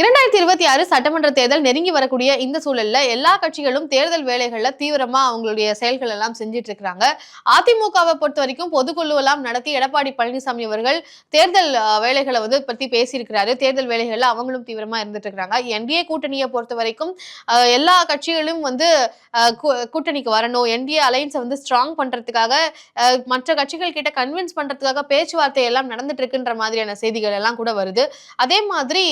இரண்டாயிரத்தி இருபத்தி ஆறு சட்டமன்ற தேர்தல் நெருங்கி வரக்கூடிய இந்த சூழல்ல எல்லா கட்சிகளும் தேர்தல் வேலைகள்ல தீவிரமா அவங்களுடைய செயல்கள் எல்லாம் செஞ்சிட்டு இருக்கிறாங்க. அதிமுகவை பொறுத்த வரைக்கும் பொதுக்குழு எல்லாம் நடத்தி எடப்பாடி பழனிசாமி அவர்கள் தேர்தல் வேலைகளை வந்து பத்தி பேசியிருக்கிறாரு. தேர்தல் வேலைகள்ல அவங்களும் தீவிரமா இருந்துட்டு இருக்கிறாங்க. என்டிஏ கூட்டணியை பொறுத்த வரைக்கும் எல்லா கட்சிகளும் வந்து கூட்டணிக்கு வரணும். என்டிஏ அலைன்ஸை வந்து ஸ்ட்ராங் பண்றதுக்காக மற்ற கட்சிகள் கிட்ட கன்வின்ஸ் பண்றதுக்காக பேச்சுவார்த்தை எல்லாம் நடந்துட்டு இருக்குன்ற மாதிரியான செய்திகள் எல்லாம் கூட வருது. அதே மாதிரி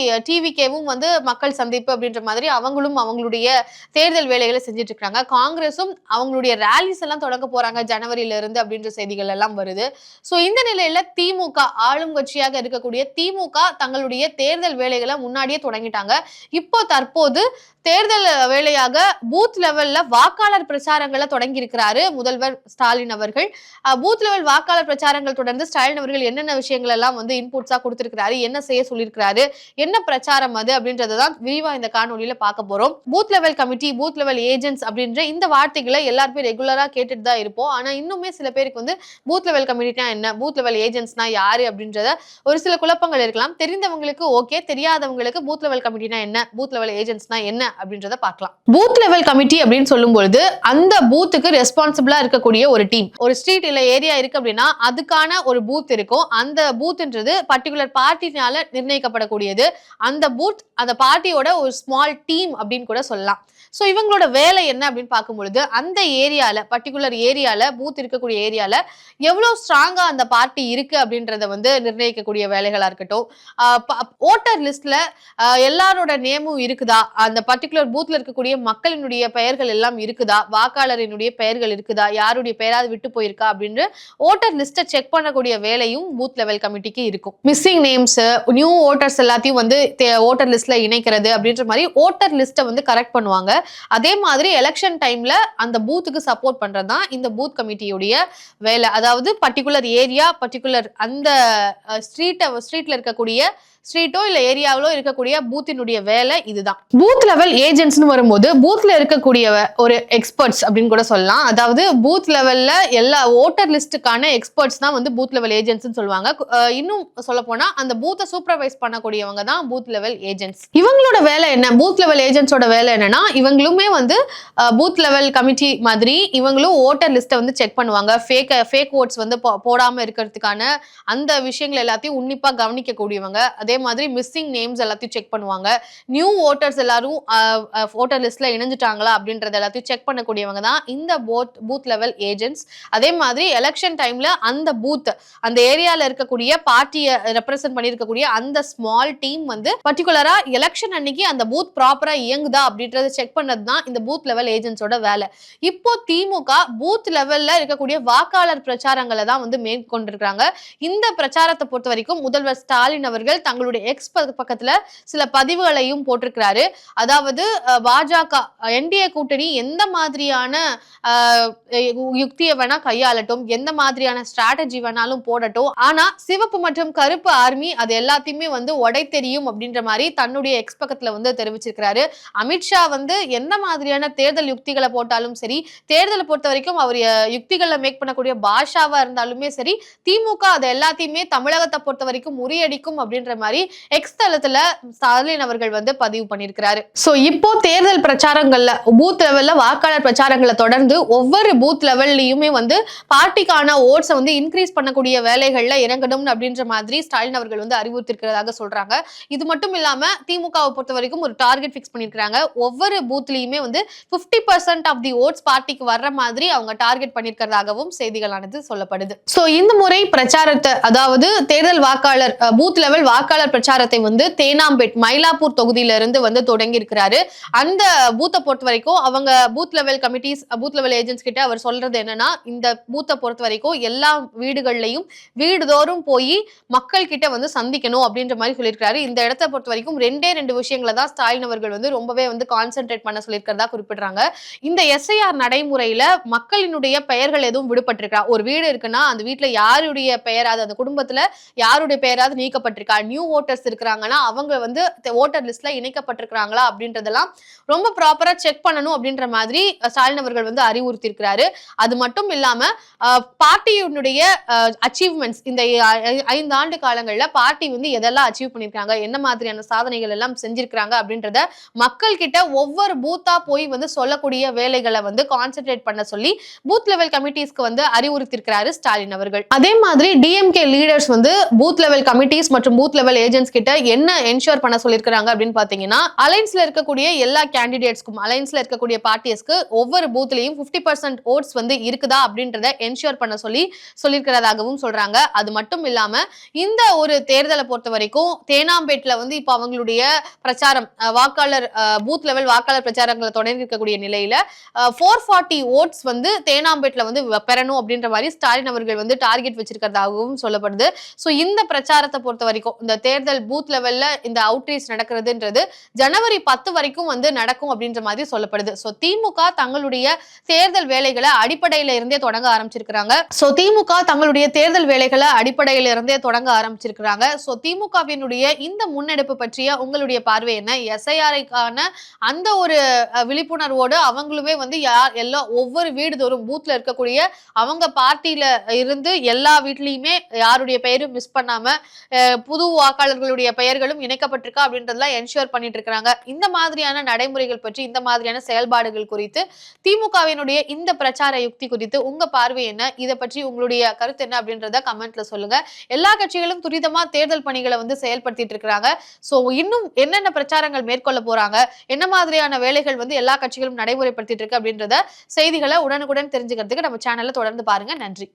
டிவிகேவும் வந்து மக்கள் சந்திப்பு அப்படின்ற மாதிரி அவங்களும் அவங்களுடைய தேர்தல் வேலைகளை செஞ்சுட்டு இருக்காங்க. காங்கிரஸும் அவங்களுடைய ரேலிஸ் எல்லாம் தொடங்க போறாங்க ஜனவரியில இருந்து அப்படின்ற செய்திகள் எல்லாம் வருது. ஸோ இந்த நிலையில திமுக ஆளும் கட்சியாக இருக்கக்கூடிய திமுக தங்களுடைய தேர்தல் வேலைகளை முன்னாடியே தொடங்கிட்டாங்க. இப்போ தற்போது தேர்தல் வேலையாக பூத் லெவல்ல வாக்காளர் பிரச்சாரங்களை தொடங்கி இருக்கிறாரு முதல்வர் ஸ்டாலின் அவர்கள். பூத் லெவல் வாக்காளர் பிரச்சாரங்கள் தொடர்ந்து ஸ்டாலின் அவர்கள் என்னென்ன விஷயங்கள் எல்லாம் வந்து இன்புட்ஸா கொடுத்திருக்கிறாரு என்ன செய்ய சொல்லியிருக்கிறாரு என்ன பிரச்சாரம் அது அப்படின்றத தான் விரிவா இந்த காணொலியில பார்க்க போறோம். Booth level committee booth level agents அப்படின்ற இந்த வார்த்தைகளை எல்லாருமே ரெகுலரா கேட்டுட்டு தான் இருப்போம். ஆனா இன்னுமே சில பேருக்கு வந்து பூத் லெவல் கமிட்டினா என்ன பூத் லெவல் ஏஜென்ட்ஸ்னா யாரு அப்படின்றத ஒரு சில குழப்பங்கள் இருக்கலாம். தெரிந்தவங்களுக்கு ஓகே தெரியாதவங்களுக்கு பூத் லெவல் கமிட்டினா என்ன பூத் லெவல் ஏஜென்ட்ஸ்னா என்ன அப்படின்றத பார்க்கலாம். பூத் லெவல் கமிட்டி அப்படின்னு சொல்லும்பொழுது அந்த பூத்துக்கு ரெஸ்பான்சிபிளா இருக்கக்கூடிய ஒரு டீம் ஒரு ஸ்ட்ரீட் இல்ல ஏரியா இருக்கு அப்படின்னா அதுக்கான ஒரு பூத் இருக்கும். அந்த பூத்ன்றது பர்டிகுலர் பார்ட்டினால நிர்ணயிக்கப்படக்கூடியது. அந்த பூத் யூத் அந்த பார்ட்டியோட ஒரு ஸ்மால் டீம் அப்படின்னு கூட சொல்லலாம். ஸோ இவங்களோட வேலை என்ன அப்படின்னு பார்க்கும் பொழுது அந்த ஏரியால பர்டிகுலர் ஏரியால பூத் இருக்கக்கூடிய ஏரியால எவ்வளோ ஸ்ட்ராங்கா அந்த பார்ட்டி இருக்கு அப்படின்றத வந்து நிர்ணயிக்கக்கூடிய வேலைகளா இருக்கட்டும். ஓட்டர் லிஸ்ட்ல எல்லாரோட நேமும் இருக்குதா? அந்த பர்டிகுலர் பூத்ல இருக்கக்கூடிய மக்களினுடைய பெயர்கள் எல்லாம் இருக்குதா? வாக்காளரினுடைய பெயர்கள் இருக்குதா? யாருடைய பெயராவது விட்டு போயிருக்கா? அப்படின்னு ஓட்டர் லிஸ்ட்டை செக் பண்ணக்கூடிய வேலையும் பூத் லெவல் கமிட்டிக்கு இருக்கும். மிஸ்ஸிங் நேம்ஸ் நியூ ஓட்டர்ஸ் எல்லாத்தையும் வந்து ஓட்டர் லிஸ்ட்ல இணைக்கிறது அப்படின்ற மாதிரி ஓட்டர் லிஸ்ட்டை வந்து கரெக்ட் பண்ணுவாங்க. அதே மாதிரி எலெக்ஷன் டைம்ல அந்த பூத்துக்கு சப்போர்ட் பண்றது தான் இந்த பூத் கமிட்டியுடைய வேலை. அதாவது பர்டிகுலர் ஏரியா பர்டிகுலர் அந்த ஸ்ட்ரீட்டை ஸ்ட்ரீட்ல இருக்கக்கூடிய ஸ்ட்ரீட்டோ இல்ல ஏரியாவிலோ இருக்கக்கூடிய பூத்தினுடைய வேலை இதுதான். பூத் லெவல் ஏஜென்ட்ஸ்னு வரும்போது பூத்ல இருக்கக்கூடிய ஒரு எக்ஸ்பர்ட்ஸ் அப்படின்னு கூட சொல்லலாம். அதாவது பூத் லெவல்ல எல்லா ஓட்டர் லிஸ்ட்டுக்கான எக்ஸ்பர்ட்ஸ் தான் வந்து பூத் லெவல் ஏஜென்ட்ஸ்னு சொல்லுவாங்க. இன்னும் சொல்ல போனா அந்த பூத்தை சூப்பர்வைஸ் பண்ணக்கூடியவங்க தான் பூத் லெவல் ஏஜென்ட்ஸ் இவங்களோட வேலை என்ன? பூத் லெவல் ஏஜென்ட்ஸோட வேலை என்னன்னா இவங்களுமே வந்து பூத் லெவல் கமிட்டி மாதிரி இவங்களும் ஓட்டர் லிஸ்ட்டை வந்து செக் பண்ணுவாங்க. ஃபேக் ஃபேக் ஓட்ஸ் வந்து போ- போடாம இருக்கிறதுக்கான அந்த விஷயங்கள் எல்லாத்தையும் உன்னிப்பா கவனிக்கக்கூடியவங்க. அதே மாதிரி மிஸ்ஸிங் நேம்ஸ் எல்லாத்தையும் செக் பண்ணுவாங்க. நியூ ஓட்டர்ஸ் எல்லாரும் ஓட்டர் லிஸ்ட்ல இணைஞ்சிட்டாங்களா அப்படின்றத எல்லாத்தையும் செக் பண்ணக்கூடியவங்க தான் இந்த போத் பூத் லெவல் ஏஜென்ட்ஸ் அதே மாதிரி எலெக்ஷன் டைம்ல அந்த பூத் அந்த ஏரியால இருக்கக்கூடிய பார்ட்டியை ரெப்ரசென்ட் பண்ணியிருக்கக்கூடிய அந்த ஸ்மால் டீம் வந்து பர்டிகுலரா எலெக்ஷன் அன்னைக்கு அந்த பூத் ப்ராப்பரா இயங்குதா அப்படின்றத செக் பண்ணது தான் இந்த பூத் லெவல் ஏஜென்ட்ஸோட வேலை. இப்போ திமுக பூத் லெவல்ல இருக்கக்கூடிய வாக்காளர் பிரச்சாரங்களை தான் வந்து மேற்கொண்டிருக்கிறாங்க. இந்த பிரச்சாரத்தை பொறுத்த வரைக்கும் முதல்வர் ஸ்டாலின் அவர்கள் தங்களுடைய எக்ஸ் பக்கத்துல சில பதிவுகளையும் போட்டிருக்கிறாரு. அதாவது பாஜக என்டிஏ கூட்டணி எந்த மாதிரியான யுக்தியை வேணா கையாளட்டும் எந்த மாதிரியான ஸ்ட்ராட்டஜி வேணாலும் போடட்டும். ஆனா சிவப்பு மற்றும் கருப்பு ஆர்மி அது எல்லாத்தையுமே வந்து உடை தெரியும் அப்படின்ற மாதிரி தன்னுடைய எக்ஸ் பக்கத்துல வந்து தெரிவிச்சிருக்கிறாரு. அமித்ஷா வந்து எந்த மாதிரியான தேர்தல் யுக்திகளை போட்டாலும் சரி தேர்தலை பொறுத்த வரைக்கும் அவர் யுக்திகளை மேக் பண்ணக்கூடிய பாஷாவா இருந்தாலுமே சரி திமுக அதை எல்லாத்தையுமே தமிழகத்தை பொறுத்த வரைக்கும் முறியடிக்கும் அப்படின்ற மாதிரி எக்ஸ் தளத்துல ஸ்டாலின் அவர்கள் வந்து பதிவு பண்ணியிருக்கிறாரு. சோ இப்போ தேர்தல் பிரச்சாரங்கள்ல பூத் லெவல்ல வாக்காளர் பிரச்சாரங்களை தொடர்ந்து ஒவ்வொரு பூத் லெவல்லையுமே வந்து பார்ட்டிக்கான ஓட்ஸை வந்து இன்க்ரீஸ் பண்ணக்கூடிய வேலைகள்ல இறங்கணும் அப்படின்ற மாதிரி ஸ்டாலின் அவர்கள் வந்து அறிவுறுத்திருக்கிறதாக சொல்றாங்க. இது மட்டும் இல்லாம திமுகவை பொறுத்த வரைக்கும் ஒரு டார்கெட் ஃபிக்ஸ் பண்ணிருக்காங்க ஒவ்வொரு பூத்லயுமே வந்து 50% பர்சன்ட் ஆஃப் தி ஓட்ஸ் பார்ட்டிக்கு வர்ற மாதிரி அவங்க டார்கெட் பண்ணிருக்கிறதாகவும் செய்திகளானது சொல்லப்படுது. சோ இந்த முறை பிரச்சாரத்தை அதாவது தேர்தல் வாக்காளர் பூத் லெவல் வாக்காளர் பிரச்சாரத்தை வந்து தேனாம்பேட் மயிலாப்பூர் தொகுதியில இருந்து வந்து தொடங்கி இருக்கிறாரு அந்த பூத்தை பொறுத்த வரைக்கும் அவங்க booth level committees booth level agents கிட்ட அவர் சொல்றது என்னன்னா இந்த பூத்தை பொறுத்த வரைக்கும் எல்லா வீடுகள்லையும் வீடுதோறும் போய் மக்கள் கிட்ட வந்து சந்திக்கணும் அப்படின்ற மாதிரி சொல்லியிருக்காரு இந்த இடத்தை பொறுத்த வரைக்கும் ரெண்டே ரெண்டு விஷயங்களை தான் ஸ்டாலின் அவர்கள் வந்து ரொம்பவே வந்து கான்சென்ட்ரேட் பண்ண சொல்லியிருக்கிறதா குறிப்பிடுறாங்க. இந்த எஸ்ஐஆர் நடைமுறையில மக்களினுடைய பெயர்கள் எதுவும் விடுபட்டிருக்கா? ஒரு வீடு இருக்குன்னா அந்த வீட்டுல யாருடைய பெயராது அந்த குடும்பத்துல யாருடைய பெயராது நீக்கப்பட்டிருக்கா? நியூ நியூ ஓட்டர்ஸ் இருக்கிறாங்கன்னா அவங்க வந்து ஓட்டர் லிஸ்ட்ல இணைக்கப்பட்டிருக்கிறாங்களா அப்படின்றதெல்லாம் ரொம்ப ப்ராப்பரா செக் பண்ணணும் அப்படின்ற மாதிரி ஸ்டாலின் அவர்கள் வந்து அறிவுறுத்தியிருக்கிறாரு. அது மட்டும் இல்லாம பார்ட்டியினுடைய அச்சீவ்மெண்ட்ஸ் இந்த ஐந்து ஆண்டு காலங்கள்ல பார்ட்டி வந்து எதெல்லாம் அச்சீவ் பண்ணிருக்காங்க என்ன மாதிரியான சாதனைகள் எல்லாம் செஞ்சிருக்கிறாங்க அப்படின்றத மக்கள் கிட்ட ஒவ்வொரு பூத்தா போய் வந்து சொல்லக்கூடிய வேலைகளை வந்து கான்சென்ட்ரேட் பண்ண சொல்லி பூத் லெவல் கமிட்டிஸ்க்கு வந்து அறிவுறுத்திருக்கிறாரு ஸ்டாலின் அவர்கள். அதே மாதிரி டிஎம்கே லீடர்ஸ் வந்து பூத் லெவல் கமிட்டிஸ் மற்றும் பூத் லெவல் ஏஜென்ட்ஸ் கிட்ட என்ன என்ஷூர் பண்ண சொல்லியிருக்காங்க அப்படின்னு பாத்தீங்கன்னா அலைன்ஸ்ல இருக்கக்கூடிய எல்லா கேண்டிடேட்ஸ்க்கும் அலைன்ஸ்ல இருக்கக்கூடிய பார்ட்டிஸ்க்கு ஒவ்வொரு பூத்லயும் 50% பர்சன்ட் ஓட்ஸ் வந்து இருக்குதா அப்படின்றத என்ஷூர் பண்ண சொல்லி சொல்லியிருக்கிறதாகவும் சொல்றாங்க. அது மட்டும் இல்லாம இந்த ஒரு தேர்தலை பொறுத்த வரைக்கும் தேனாம்பேட்டில் வந்து இப்போ அவங்களுடைய பிரச்சாரம் வாக்காளர் பூத் லெவல் வாக்காளர் பிரச்சாரங்களை தொடங்கி இருக்கக்கூடிய நிலையில ஃபோர் ஃபார்ட்டி ஓட்ஸ் வந்து தேனாம்பேட்டில் வந்து பெறணும் அப்படின்ற மாதிரி ஸ்டாலின் அவர்கள் வந்து டார்கெட் வச்சிருக்கிறதாகவும் சொல்லப்படுது. ஸோ இந்த பிரச்சாரத்தை பொறுத்த வரைக்கும் இந்த தேர்தல் பூத் லெவல்ல இந்த அவுட்ரீச் நடக்கிறதுன்றது ஜனவரி பத்து வரைக்கும் வந்து நடக்கும் அப்படின்ற மாதிரி சொல்லப்படுது. ஸோ திமுக தங்களுடைய தேர்தல் வேலைகளை அடிப்படையில இருந்தே தொடங்க ஆரம்பிச்சிருக்கிறாங்க. ஸோ திமுக தங்களுடைய தேர்தல் வேலைகளை அடிப்படையில இருந்தே தொடங்க ஆரம்பிச்சிருக்கிறாங்க. ஸோ திமுகவினுடைய இந்த முன்னெடுப்பு பற்றிய உங்களுடைய பார்வை என்ன? எஸ்ஐஆரைக்கான அந்த ஒரு விழிப்புணர்வோடு அவங்களுமே வந்து யார் எல்லாம் ஒவ்வொரு வீடு தோறும் பூத்ல இருக்கக்கூடிய அவங்க பார்ட்டியில இருந்து எல்லா வீட்லயுமே யாருடைய பெயரும் மிஸ் பண்ணாம புதுவாக வாக்காளர்களுடைய பெயர்களும் இணைக்கப்பட்டிருக்கா அப்படின்றதெல்லாம் என்ஷூர் பண்ணிட்டு இருக்காங்க இந்த மாதிரியான நடைமுறைகள் பற்றி இந்த மாதிரியான செயல்பாடுகள் குறித்து திமுகவினுடைய இந்த பிரச்சார யுக்தி குறித்து உங்க பார்வை என்ன? இதை பற்றி உங்களுடைய கருத்து என்ன அப்படின்றத கமெண்ட்ல சொல்லுங்க. எல்லா கட்சிகளும் துரிதமா தேர்தல் பணிகளை வந்து செயல்படுத்திட்டு இருக்கிறாங்க சோ இன்னும் என்னென்ன பிரச்சாரங்கள் மேற்கொள்ள போறாங்க? என்ன மாதிரியான வேலைகள் வந்து எல்லா கட்சிகளும் நடைமுறைப்படுத்திட்டு இருக்கு அப்படின்றத செய்திகளை உடனுக்குடன் தெரிஞ்சுக்கிறதுக்கு நம்ம சேனல்ல தொடர்ந்து பாருங்க. நன்றி.